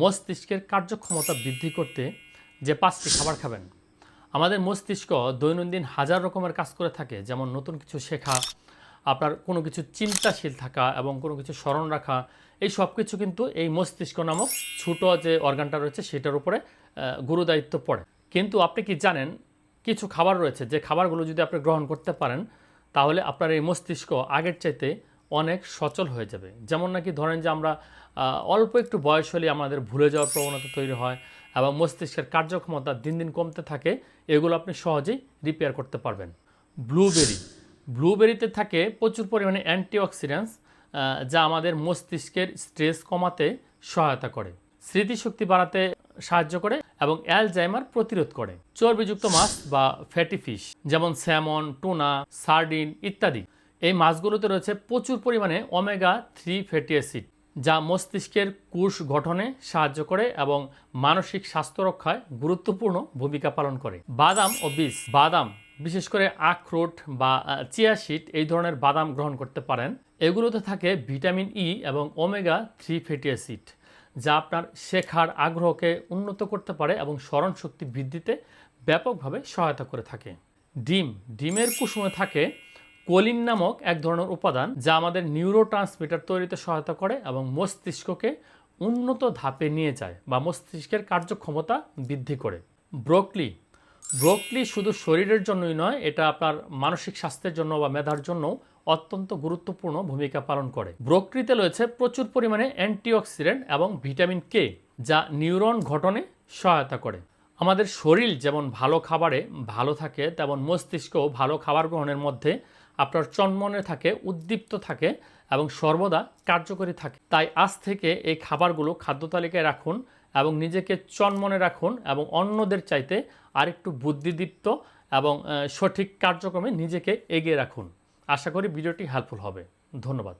মস্তিষ্কের কার্যক্ষমতা বৃদ্ধি করতে যে পাঁচটি খাবার খাবেন। আমাদের মস্তিষ্ক দৈনন্দিন হাজার রকমের কাজ করে থাকে, যেমন নতুন কিছু শেখা, আপনার কোনো কিছু চিন্তাশীল থাকা এবং কোনো কিছু স্মরণ রাখা, এই সব কিছু কিন্তু এই মস্তিষ্ক নামক ছোট যে অর্গানটা রয়েছে সেটার উপরে গুরুদায়িত্ব পড়ে। কিন্তু আপনি কি জানেন, কিছু খাবার রয়েছে, যে খাবারগুলো যদি আপনি গ্রহণ করতে পারেন, তাহলে আপনার এই মস্তিষ্ক আগের চাইতে অনেক সচল হয়ে যাবে। যেমন নাকি ধরেন যে আমরা অল্প একটু বয়স হলে আমাদের ভুলে যাওয়ার প্রবণতা তৈরি হয় এবং মস্তিষ্কের কার্যক্ষমতা দিন দিন কমতে থাকে, এগুলো আপনি সহজেই রিপেয়ার করতে পারবেন। ব্লুবেরি ব্লুবেরিতে থাকে প্রচুর পরিমাণে অ্যান্টিঅক্সিডেন্টস যা আমাদের মস্তিষ্কের স্ট্রেস কমাতে সহায়তা করে, স্মৃতিশক্তি বাড়াতে সাহায্য করে এবং অ্যালজাইমার প্রতিরোধ করে। চর্বিযুক্ত মাছ বা ফ্যাটি ফিশ যেমন স্যামন টুনা সার্ডিন ইত্যাদি। এই মাছগুলোতে রয়েছে প্রচুর পরিমাণে ওমেগা থ্রি ফ্যাটি অ্যাসিড যা মস্তিষ্কের কোষ গঠনে সাহায্য করে এবং মানসিক স্বাস্থ্য রক্ষায় গুরুত্বপূর্ণ ভূমিকা পালন করে। বাদাম ও বীজ, বাদাম, বিশেষ করে আখরোট বা চিয়া শিট এই ধরনের বাদাম গ্রহণ করতে পারেন। এগুলোতে থাকে ভিটামিন ই এবং ওমেগা থ্রি ফ্যাটি অ্যাসিড যা আপনার শেখার আগ্রহকে উন্নত করতে পারে এবং স্মরণ শক্তি বৃদ্ধিতে ব্যাপকভাবে সহায়তা করে থাকে। ডিম, ডিমের কুসুমে থাকে কোলিন নামক এক ধরনের উপাদান যা আমাদের নিউরো ট্রান্সমিটার তৈরিতে সহায়তা করে এবং মস্তিষ্ককে উন্নত ধাপে নিয়ে যায় বা মস্তিষ্কের কার্যক্ষমতা বৃদ্ধি করে। ব্রোকলি। ব্রোকলি শুধু শরীরের জন্যই নয়, এটা আপনার মানসিক স্বাস্থ্যের জন্য বা মেধার জন্য অত্যন্ত গুরুত্বপূর্ণ ভূমিকা পালন করে। ব্রোকলিতে রয়েছে প্রচুর পরিমাণে অ্যান্টিঅক্সিডেন্ট এবং ভিটামিন কে, যা নিউরন গঠনে সহায়তা করে। আমাদের শরীর যেমন ভালো খাবারে ভালো থাকে, তেমন মস্তিষ্কও ভালো খাবার গ্রহণের মধ্যে আপনার চন্মনে থাকে, উদ্দীপ্ত থাকে এবং সর্বদা কার্যকরী থাকে। তাই আজ থেকে এই খাবারগুলো খাদ্য তালিকায় রাখুন এবং নিজেকে চনমনে রাখুন এবং অন্যদের চাইতে আরেকটু বুদ্ধিদীপ্ত এবং সঠিক কার্যক্রমে নিজেকে এগিয়ে রাখুন। আশা করি ভিডিওটি হেল্পফুল হবে। ধন্যবাদ।